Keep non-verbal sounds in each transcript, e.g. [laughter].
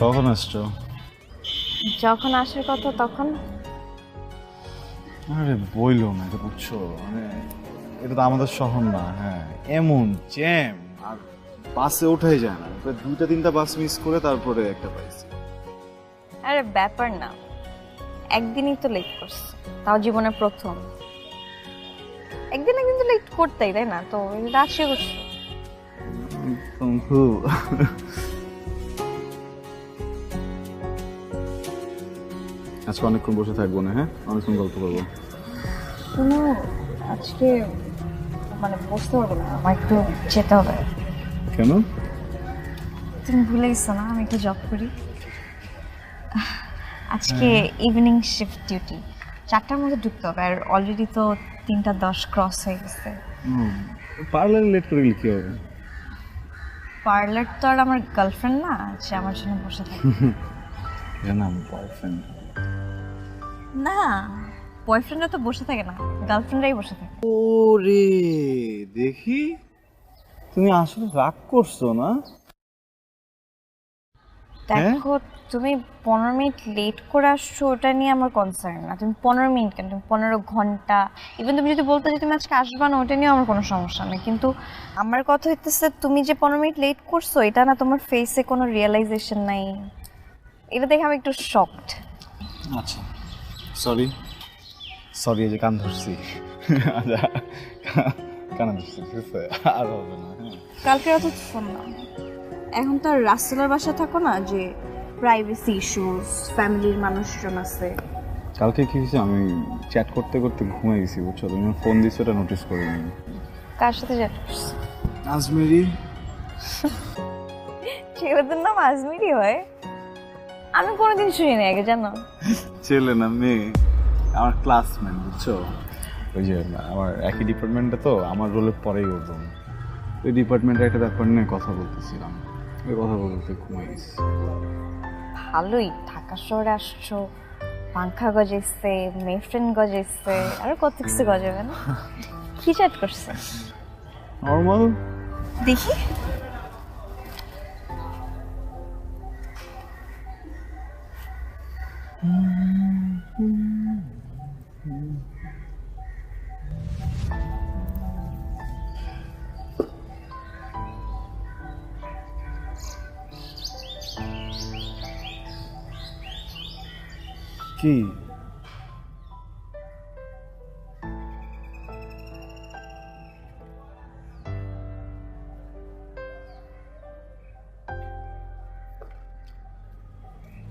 কখন আসছো? যখন আসার কথা তখন? আরে বইলো না এটা বুঝছ? মানে এটা তো আমাদের শহর না হ্যাঁ। এমন জ্যাম আর বাসে ওঠাই যায় না। প্রায় দুইটা তিনটা বাস মিস করে তারপরে একটা পাইছি আরে ব্যাপার না। একদিনই তো লেট করছে। তাও জীবনে প্রথম। একদিন একদিন তো লেট করতেই তাই না? তো রাশিয়া করছ আজকে অনেকক্ষণ বসে থাকব না হ্যাঁ? অনেকক্ষণ গল্প করব। শুনো আজকে মানে বসতে পারব না আমার একটু যেতে হবে। কেন? তুমি ভুলে গেছো না আমি একটু জব করি। আজকে ইভিনিং শিফট ডিউটি চারটার মধ্যে ঢুকতে হবে আর অলরেডি তো তিনটা দশ ক্রস হয়ে গেছে। পার্লারে লেট করে গেলে কি হবে? পার্লার তো আর আমার গার্লফ্রেন্ড না যে আমার জন্য বসে থাকে। [laughs] নাম বয়ফ্রেন্ড না বয়ফ্রেন্ডরা তো বসে থাকে না গার্লফ্রেন্ডরাই বসে থাকে। ওরে দেখি তুমি আসলে রাগ করছ না? হ্যাঁ? দেখো তুমি পনেরো মিনিট লেট করে আসছো ওটা নিয়ে আমার কনসার্ন না। তুমি পনেরো মিনিট কেন? তুমি পনেরো ঘণ্টা ইভেন তুমি যদি বলতে যে তুমি আজকে আসবা না ওটা নিয়ে আমার কোনো সমস্যা নেই। কিন্তু আমার কথা হইতেছে তুমি যে পনেরো মিনিট লেট করছ এটা না তোমার ফেসে কোনো রিয়েলাইজেশন নাই। এটা দেখে আমি একটু শকড আচ্ছা। সরি সরি এই যে কান ধরছি। আচ্ছা। কান ধরছি ঠিক আছে আর হবে না হ্যাঁ। কালকে রাতে তো ফোন না এখন তো আর রাস্তার বাসা থাকো না যে প্রাইভেসি ইস্যুস ফ্যামিলির মানুষজন আছে। কালকে কি হয়েছে? আমি চ্যাট করতে করতে ঘুমিয়ে গেছি বুঝছ? তুমি ফোন দিছো ওটা নোটিস করিনি। কার সাথে চ্যাট করছ আজমেরি। সে ওদের নাম আজমিরি হয়? আমি কোনোদিন শুনিনি আগে জানো? ছেলে না মেয়ে আমার ক্লাসমেট বুঝছ? ওই যে আমার একই ডিপার্টমেন্টে তো আমার রোলের পরেই ওরকম ওই ডিপার্টমেন্টের একটা ব্যাপার নিয়ে কথা বলতেছিলাম। ওই কথা বলতে গেছি। ভালোই ঢাকা শহরে আসছো পাংখা গজাইছে মেফ্রেন্ড গজাইছে আরও কত কিছু গজাবে না? [laughs] কি চ্যাট করছে? নর্মাল দেখি। কি?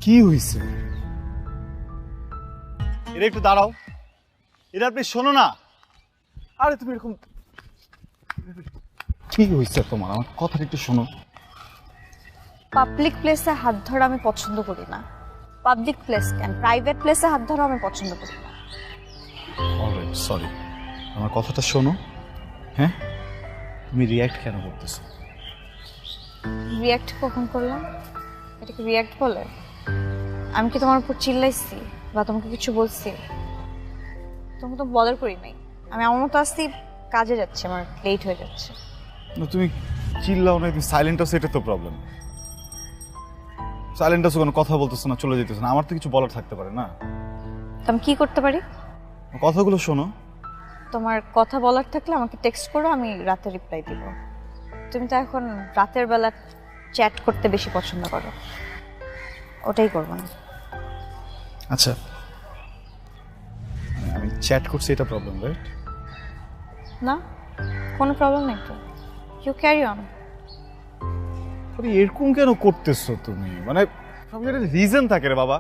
কি হইছে? এটা একটু দাঁড়াও। এটা আপনি শোনো না। আরে তুমি এরকম কি হইছে তোমার? আমার কথাটা একটু শোনো। পাবলিক প্লেসে হাত ধরা আমি পছন্দ করি না। পাবলিক প্লেস কেন প্রাইভেট প্লেসে হাত ধরা আমি পছন্দ করি। না অলরাইট সরি আমার কথাটা শোনো। হ্যাঁ? তুমি রিয়্যাক্ট কেন করতেছো? রিয়াক্ট কখন করলাম? এটাকে রিয়াক্ট বলে? আমি কি তোমার উপর চিল্লাইছি বা তোমাকে কিছু বলছি? তোমাকে তো বলার করি নাই। আমি আমার মতো আসছি কাজে যাচ্ছে আমার লেট হয়ে যাচ্ছে। না তুমি চিল্লাও না তুমি সাইলেন্ট আছো এটা তো প্রবলেম সাইলেন্ট আছো কোনো কথা বলতেছো না চলে যেতেছো না। আমার তো কিছু বলার থাকতে পারে না? তো আমি কি করতে পারি? কথাগুলো শোনো। তোমার কথা বলার থাকলে আমাকে টেক্সট করো আমি রাতে রিপ্লাই দিব। তুমি তো এখন রাতের বেলা চ্যাট করতে বেশি পছন্দ করো। ওটাই করব না। আচ্ছা। আমি চ্যাট করছি এটা প্রবলেম রাইট না কোনো প্রবলেম নেই তো। ইউ ক্যারি অন আরে এরকম কেন করতেছো তুমি? মানে সব একটা রিজন থাকে রে বাবা।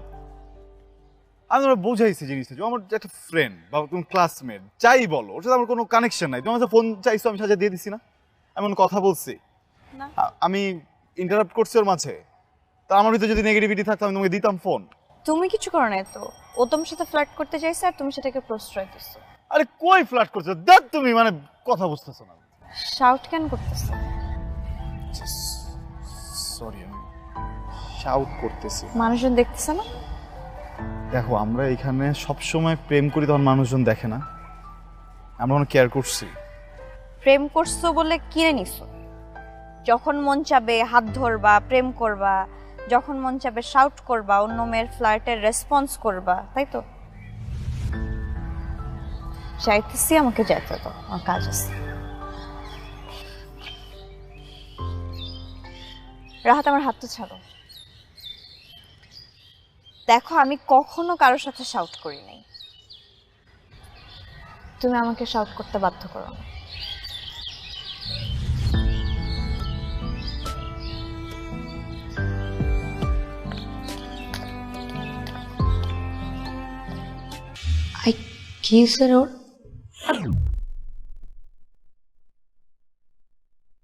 আমি তোমার বোঝাইছি জিনিসটা যে আমার একটা ফ্রেন্ড বা তুমি ক্লাসমেট যাই বলো ওর সাথে আমার কোনো কানেকশন নাই। তোমার ফোন চাইছো আমি সাজা দিয়ে দিছি না। এমন কথা বলছি। আমি ইন্টারাপ্ট করছি ওর মাঝে। তা আমার ভিতরে যদি নেগেটিভিটি থাকতো আমি তোমাকে দিতাম ফোন তুমি কিছু করো না তো? ও তোমার সাথে ফ্লার্ট করতে চাইছে আর তুমি সেটাকে প্রশ্রয় দিচ্ছো আরে কই ফ্ল্যাট করছ? দেখ তুমি মানে কথা বুঝতেছো না। শাউট কেন করতেছো? সরি আমি শাউট করতেছি। মানুষজন দেখতেছে না? দেখো আমরা এখানে সব সময় প্রেম করি তখন মানুষজন দেখে না। আমরা অনেক কেয়ার করছি। প্রেম করছ বলে কিনে নিছো? যখন মন চাবে হাত ধরবা প্রেম করবা যখন মন চাবে শাউট করবা অন্য মেয়ের ফ্লার্টের রেসপন্স করবা তাই তো? চাইতেছি আমাকে যেতে তো আমার কাজ আছে। রাহাত আমার হাত তো ছাড়ো। দেখো, আমি কখনো কারোর সাথে শাউট করি নাই। তুমি আমাকে শাউট করতে বাধ্য করো না। কি স্যার ওর?